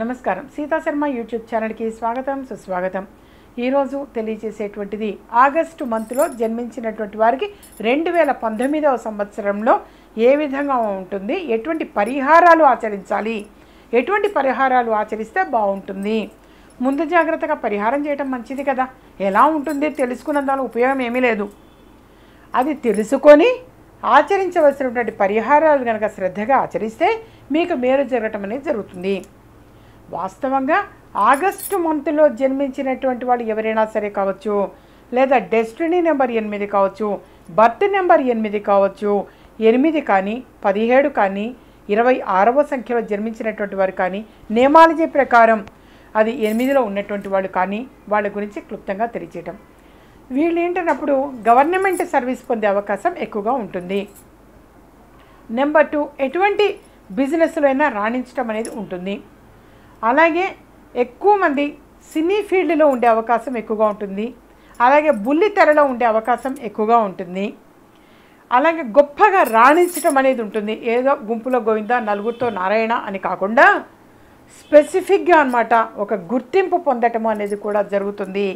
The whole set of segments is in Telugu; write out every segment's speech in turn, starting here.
నమస్కారం. సీతాశర్మ యూట్యూబ్ ఛానల్కి స్వాగతం సుస్వాగతం. ఈరోజు తెలియజేసేటువంటిది ఆగస్టు మంత్లో జన్మించినటువంటి వారికి రెండు వేల పంతొమ్మిదవ సంవత్సరంలో ఏ విధంగా ఉంటుంది ఎటువంటి పరిహారాలు ఆచరించాలి ఎటువంటి పరిహారాలు ఆచరిస్తే బాగుంటుంది? ముందు జాగ్రత్తగా పరిహారం చేయటం మంచిది కదా. ఎలా ఉంటుంది తెలుసుకున్నందువల్ల ఉపయోగం ఏమీ లేదు. అది తెలుసుకొని ఆచరించవలసినటువంటి పరిహారాలు కనుక శ్రద్ధగా ఆచరిస్తే మీకు మేలు జరగటం అనేది జరుగుతుంది. వాస్తవంగా ఆగస్టు మంత్లో జన్మించినటువంటి వాళ్ళు ఎవరైనా సరే కావచ్చు లేదా డెస్టినీ నెంబర్ ఎనిమిది కావచ్చు బర్త్ నెంబర్ ఎనిమిది కావచ్చు ఎనిమిది కానీ పదిహేడు కానీ ఇరవై ఆరవ సంఖ్యలో జన్మించినటువంటి వారు కానీ నియమాలజీ ప్రకారం అది ఎనిమిదిలో ఉన్నటువంటి వాళ్ళు కానీ వాళ్ళ గురించి క్లుప్తంగా తెలియచేయటం. వీళ్ళు ఏంటన్నప్పుడు గవర్నమెంట్ సర్వీస్ పొందే అవకాశం ఎక్కువగా ఉంటుంది. నెంబర్ టూ ఎటువంటి బిజినెస్లో అయినా రాణించడం అనేది ఉంటుంది. అలాగే ఎక్కువ మంది సినీ ఫీల్డ్లో ఉండే అవకాశం ఎక్కువగా ఉంటుంది. అలాగే బుల్లి తెరలో ఉండే అవకాశం ఎక్కువగా ఉంటుంది. అలాగే గొప్పగా రాణించటం అనేది ఉంటుంది. ఏదో గుంపులో గోవింద నలుగురితో నారాయణ అని కాకుండా స్పెసిఫిక్గా అన్నమాట ఒక గుర్తింపు పొందటం అనేది కూడా జరుగుతుంది.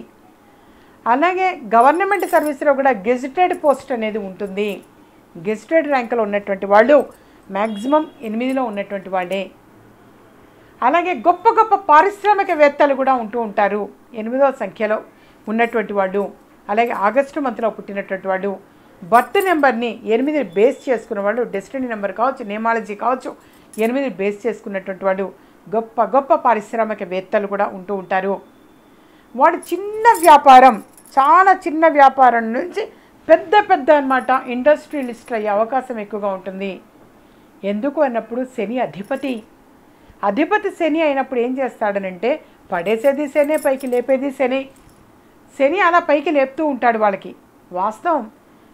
అలాగే గవర్నమెంట్ సర్వీస్లో కూడా గెజిటెడ్ పోస్ట్ అనేది ఉంటుంది. గెజిటెడ్ ర్యాంకులో ఉన్నటువంటి వాళ్ళు మ్యాక్సిమం ఎనిమిదిలో ఉన్నటువంటి వాళ్ళే. అలాగే గొప్ప గొప్ప పారిశ్రామికవేత్తలు కూడా ఉంటూ ఉంటారు. ఎనిమిదవ సంఖ్యలో ఉన్నటువంటి వాళ్ళు అలాగే ఆగస్టు మంత్లో పుట్టినటువంటి వాళ్ళు బర్త్ నెంబర్ని ఎనిమిది బేస్ చేసుకున్న వాళ్ళు డెస్టినీ నెంబర్ కావచ్చు నేమాలజీ కావచ్చు ఎనిమిది బేస్ చేసుకున్నటువంటి వాళ్ళు గొప్ప గొప్ప పారిశ్రామికవేత్తలు కూడా ఉంటూ ఉంటారు. వాడు చిన్న వ్యాపారం చాలా చిన్న వ్యాపారం నుంచి పెద్ద పెద్ద అన్నమాట ఇండస్ట్రియలిస్ట్ అయ్యే అవకాశం ఎక్కువగా ఉంటుంది. ఎందుకు అన్నప్పుడు శని అధిపతి. అధిపతి శని అయినప్పుడు ఏం చేస్తాడనంటే పడేసేది శనే పైకి లేపేది శని శని అలా పైకి లేపుతూ ఉంటాడు వాళ్ళకి. వాస్తవం.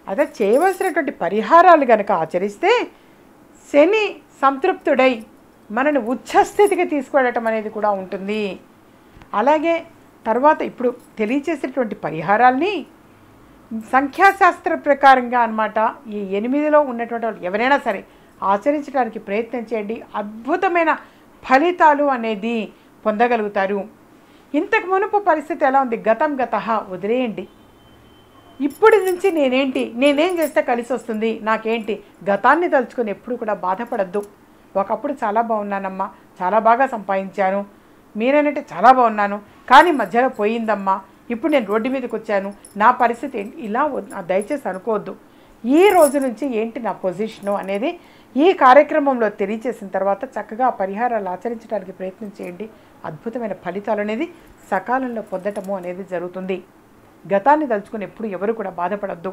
అదే చేయవలసినటువంటి పరిహారాలు కనుక ఆచరిస్తే శని సంతృప్తుడై మనని ఉచ్చస్థితికి తీసుకెళ్ళటం అనేది కూడా ఉంటుంది. అలాగే తర్వాత ఇప్పుడు తెలియచేసేటువంటి పరిహారాల్ని సంఖ్యాశాస్త్ర ప్రకారంగా అన్నమాట ఈ ఎనిమిదిలో ఉన్నటువంటి వాళ్ళు ఎవరైనా సరే ఆచరించడానికి ప్రయత్నం చేయండి. అద్భుతమైన ఫలితాలు అనేది పొందగలుగుతారు. ఇంతకు మునుపు పరిస్థితి ఎలా ఉంది? గతం గత వదిలేయండి. ఇప్పటి నుంచి నేనేంటి? నేనేం చేస్తే కలిసి వస్తుంది? నాకేంటి? గతాన్ని తలుచుకొని ఎప్పుడు కూడా బాధపడద్దు. ఒకప్పుడు చాలా బాగున్నానమ్మా. చాలా బాగా సంపాదించాను. మీరేనంటే చాలా బాగున్నాను. కానీ మధ్యలో పోయిందమ్మా. ఇప్పుడు నేను రోడ్డు మీదకి వచ్చాను నా పరిస్థితి ఇలా దయచేసి అనుకోవద్దు. ఈ రోజు నుంచి ఏంటి నా పొజిషను అనేది ఈ కార్యక్రమంలో తెలియచేసిన తర్వాత చక్కగా పరిహారాలు ఆచరించడానికి ప్రయత్నం చేయండి. అద్భుతమైన ఫలితాలు అనేది సకాలంలో పొందటము అనేది జరుగుతుంది. గతాన్ని తలుచుకుని ఎప్పుడు ఎవరు కూడా బాధపడద్దు.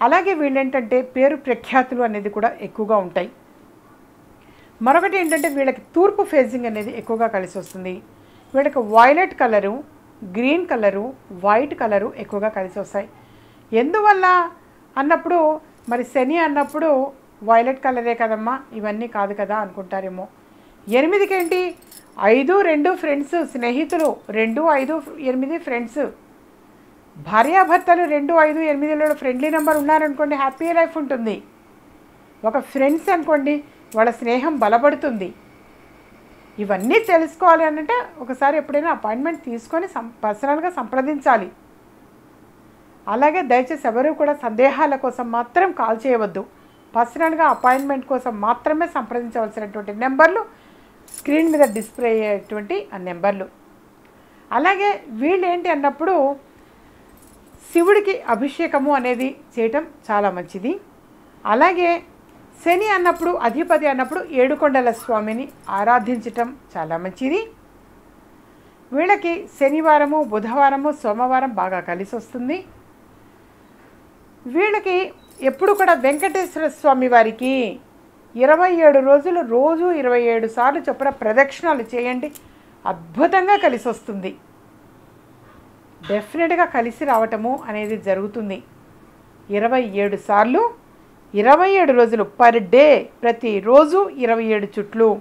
అలాగే వీళ్ళేంటంటే పేరు ప్రఖ్యాతులు అనేది కూడా ఎక్కువగా ఉంటాయి. మరొకటి ఏంటంటే వీళ్ళకి తూర్పు ఫేజింగ్ అనేది ఎక్కువగా కలిసి వస్తుంది. వీళ్ళకి violet colour green colour white colour ఎక్కువగా కలిసి వస్తాయి. ఎందువల్ల అన్నప్పుడు మరి శని అన్నప్పుడు వైలెట్ కలరే కదమ్మా ఇవన్నీ కాదు కదా అనుకుంటారేమో. ఎనిమిదికేంటి? ఐదు రెండు ఫ్రెండ్స్ స్నేహితులు రెండు ఐదు ఎనిమిది ఫ్రెండ్స్. భార్యాభర్తలు రెండు ఐదు ఎనిమిదిలో ఫ్రెండ్లీ నెంబర్ ఉన్నారనుకోండి హ్యాపీ లైఫ్ ఉంటుంది. ఒక ఫ్రెండ్స్ అనుకోండి వాళ్ళ స్నేహం బలపడుతుంది. ఇవన్నీ తెలుసుకోవాలి అంటే ఒకసారి ఎప్పుడైనా అపాయింట్మెంట్ తీసుకొని సం పర్సనల్గా సంప్రదించాలి. అలాగే దయచేసి ఎవరు కూడా సందేహాల కోసం మాత్రం కాల్ చేయవద్దు. పర్సనల్గా అపాయింట్మెంట్ కోసం మాత్రమే సంప్రదించవలసినటువంటి నెంబర్లు స్క్రీన్ మీద డిస్ప్లే అయ్యేటువంటి ఆ నెంబర్లు. అలాగే వీళ్ళు ఏంటి అన్నప్పుడు శివుడికి అభిషేకము అనేది చేయటం చాలా మంచిది. అలాగే శని అన్నప్పుడు అధిపతి అన్నప్పుడు ఏడుకొండల స్వామిని ఆరాధించటం చాలా మంచిది. వీళ్ళకి శనివారము బుధవారము సోమవారం బాగా కలిసి వస్తుంది వీళ్ళకి ఎప్పుడు కూడా వెంకటేశ్వర స్వామి వారికి ఇరవై ఏడు రోజులు రోజు ఇరవై ఏడు సార్లు చొప్పున ప్రదక్షిణాలు చేయండి. అద్భుతంగా కలిసి వస్తుంది. డెఫినెట్గా కలిసి రావటము అనేది జరుగుతుంది. ఇరవై ఏడు సార్లు ఇరవై ఏడు రోజులు పర్ డే ప్రతిరోజు ఇరవై ఏడు చుట్లు.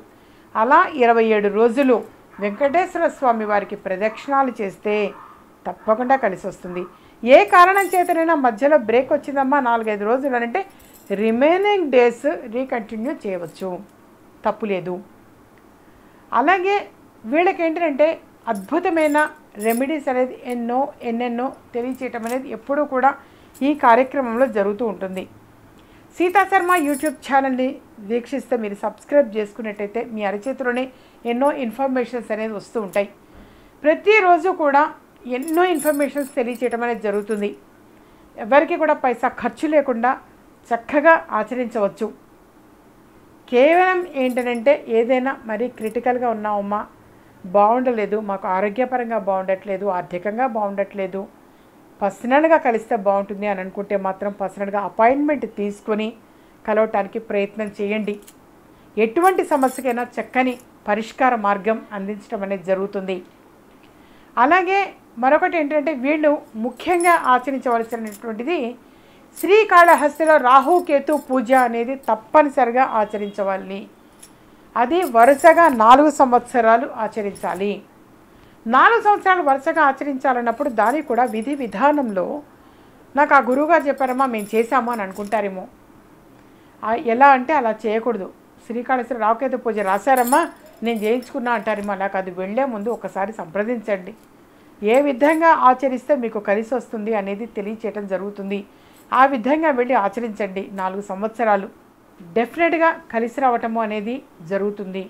అలా ఇరవై ఏడు రోజులు వెంకటేశ్వర స్వామి వారికి ప్రదక్షిణాలు చేస్తే తప్పకుండా కలిసి వస్తుంది. ఏ కారణం చేతనైనా మధ్యలో బ్రేక్ వచ్చిందమ్మా నాలుగైదు రోజులు అంటే రిమైనింగ్ డేస్ రీకంటిన్యూ చేయవచ్చు. తప్పు లేదు. అలాగే వీళ్ళకి ఏంటంటే అద్భుతమైన రెమెడీస్ అనేది ఎన్నో ఎన్నెన్నో తెలియచేయటం అనేది ఎప్పుడూ కూడా ఈ కార్యక్రమంలో జరుగుతూ ఉంటుంది. సీతా శర్మ యూట్యూబ్ ఛానల్ని వీక్షిస్తే మీరు సబ్స్క్రైబ్ చేసుకున్నట్టయితే మీ అరచేతిలోనే ఎన్నో ఇన్ఫర్మేషన్స్ అనేది వస్తూ ఉంటాయి. ప్రతిరోజు కూడా ఎన్నో ఇన్ఫర్మేషన్స్ తెలియచేయటం అనేది జరుగుతుంది. ఎవరికి కూడా పైసా ఖర్చు లేకుండా చక్కగా ఆచరించవచ్చు. కేవలం ఏంటంటే ఏదైనా మరీ క్రిటికల్గా ఉన్నామమ్మా బాగుండలేదు మాకు ఆరోగ్యపరంగా బాగుండట్లేదు ఆర్థికంగా బాగుండట్లేదు పర్సనల్గా కలిస్తే బాగుంటుంది అని అనుకుంటే మాత్రం పర్సనల్గా అపాయింట్మెంట్ తీసుకొని కలవటానికి ప్రయత్నం చేయండి. ఎటువంటి సమస్యకైనా చక్కని పరిష్కార మార్గం అందించడం అనేది జరుగుతుంది. అలాగే మరొకటి ఏంటంటే వీళ్ళు ముఖ్యంగా ఆచరించవలసినటువంటిది శ్రీకాళహస్తిలో రాహుకేతు పూజ అనేది తప్పనిసరిగా ఆచరించవాలి. అది వరుసగా నాలుగు సంవత్సరాలు ఆచరించాలి. నాలుగు సంవత్సరాలు వరుసగా ఆచరించాలన్నప్పుడు దానికి కూడా విధి విధానంలో నాకు ఆ గురువుగారు చెప్పారమ్మా మేము చేశాము అని అనుకుంటారేమో. ఎలా అంటే అలా చేయకూడదు. శ్రీకాళహస్తి రావుకేతు పూజ రాశారమ్మా నేను చేయించుకున్నా అంటారేమో నాకు అది వెళ్ళే ముందు ఒకసారి సంప్రదించండి. ఏ విధంగా ఆచరిస్తే మీకు కలిసి వస్తుంది అనేది తెలియచేయటం జరుగుతుంది. ఆ విధంగా వెళ్ళి ఆచరించండి. నాలుగు సంవత్సరాలు డెఫినెట్గా కలిసి రావటము అనేది జరుగుతుంది.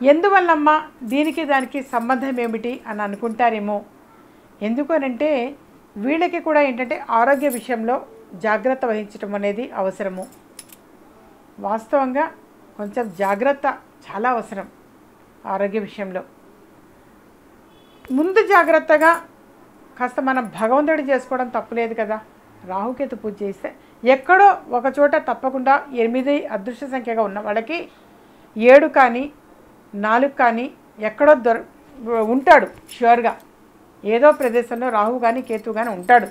ఎందువల్లమ్మా దీనికి దానికి సంబంధం ఏమిటి అని అనుకుంటారేమో? ఎందుకనంటే వీళ్ళకి కూడా ఏంటంటే ఆరోగ్య విషయంలో జాగ్రత్త వహించడం అనేది అవసరము. వాస్తవంగా కొంచెం జాగ్రత్త చాలా అవసరం ఆరోగ్య విషయంలో. ముందు జాగ్రత్తగా కాస్త మనం భగవంతుడి చేసుకోవడం తప్పులేదు కదా. రాహుకేతు పూజ చేస్తే ఎక్కడో ఒక చోట తప్పకుండా ఎనిమిది అదృష్ట సంఖ్యగా ఉన్న వాళ్ళకి ఏడు కానీ నాలుగు కానీ ఎక్కడో దొర ఉంటాడు ష్యూర్గా. ఏదో ప్రదేశంలో రాహు కానీ కేతు కానీ ఉంటాడు.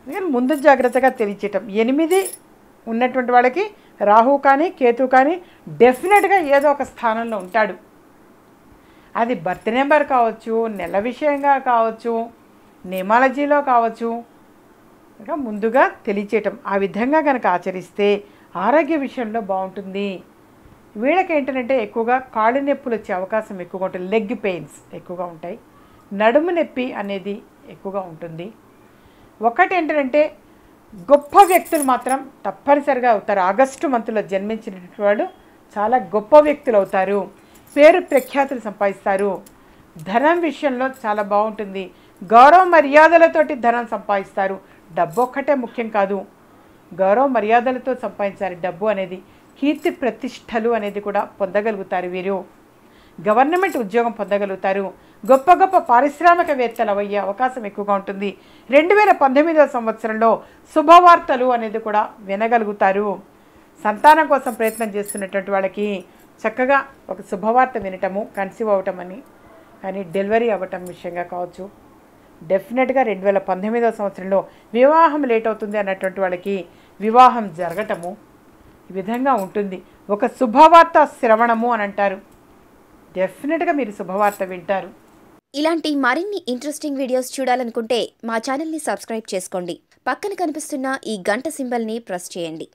అందుకని ముందు జాగ్రత్తగా తెలియచేయటం. ఎనిమిది ఉన్నటువంటి వాళ్ళకి రాహు కానీ కేతు కానీ డెఫినెట్గా ఏదో ఒక స్థానంలో ఉంటాడు. అది బర్త్ నెంబర్ కావచ్చు నెల విషయంగా కావచ్చు నిమాలజీలో కావచ్చు. ఇంకా ముందుగా తెలియచేయటం. ఆ విధంగా కనుక ఆచరిస్తే ఆరోగ్య విషయంలో బాగుంటుంది. వీళ్ళకి ఏంటంటే ఎక్కువగా కాళ్ళు నొప్పులు వచ్చే అవకాశం ఎక్కువగా ఉంటుంది. లెగ్ పెయిన్స్ ఎక్కువగా ఉంటాయి. నడుము నొప్పి అనేది ఎక్కువగా ఉంటుంది. ఒకటి ఏంటంటే గొప్ప వ్యక్తులు మాత్రం తప్పనిసరిగా అవుతారు. ఆగస్టు మంత్లో జన్మించినటువంటి వాళ్ళు చాలా గొప్ప వ్యక్తులు అవుతారు. పేరు ప్రఖ్యాతులు సంపాదిస్తారు. ధనం విషయంలో చాలా బాగుంటుంది. గౌరవ మర్యాదలతోటి ధనం సంపాదిస్తారు. డబ్బు ఒక్కటే ముఖ్యం కాదు. గౌరవ మర్యాదలతో సంపాదించాలి. డబ్బు అనేది కీర్తి ప్రతిష్టలు అనేది కూడా పొందగలుగుతారు వీరు. గవర్నమెంట్ ఉద్యోగం పొందగలుగుతారు. గొప్ప గొప్ప పారిశ్రామికవేత్తలు అయ్యే అవకాశం ఎక్కువగా ఉంటుంది. రెండు వేల పంతొమ్మిదవ సంవత్సరంలో శుభవార్తలు అనేది కూడా వినగలుగుతారు. సంతానం కోసం ప్రయత్నం చేస్తున్నటువంటి వాళ్ళకి చక్కగా ఒక శుభవార్త వినటము కన్సీవ్ అవ్వటం అని కానీ డెలివరీ అవ్వటం విషయంగా కావచ్చు. డెఫినెట్గా రెండు వేల పంతొమ్మిదవ సంవత్సరంలో వివాహం లేట్ అవుతుంది అన్నటువంటి వాళ్ళకి వివాహం జరగటము ఈ విధంగా ఉంటుంది. ఒక శుభవార్త శ్రవణము అని అంటారు. డెఫినెట్గా మీరు శుభవార్త వింటారు. ఇలాంటి మరిన్ని ఇంట్రెస్టింగ్ వీడియోస్ చూడాలనుకుంటే మా ఛానల్ని సబ్స్క్రైబ్ చేసుకోండి. పక్కన కనిపిస్తున్న ఈ గంట సింబల్ని ప్రెస్ చేయండి.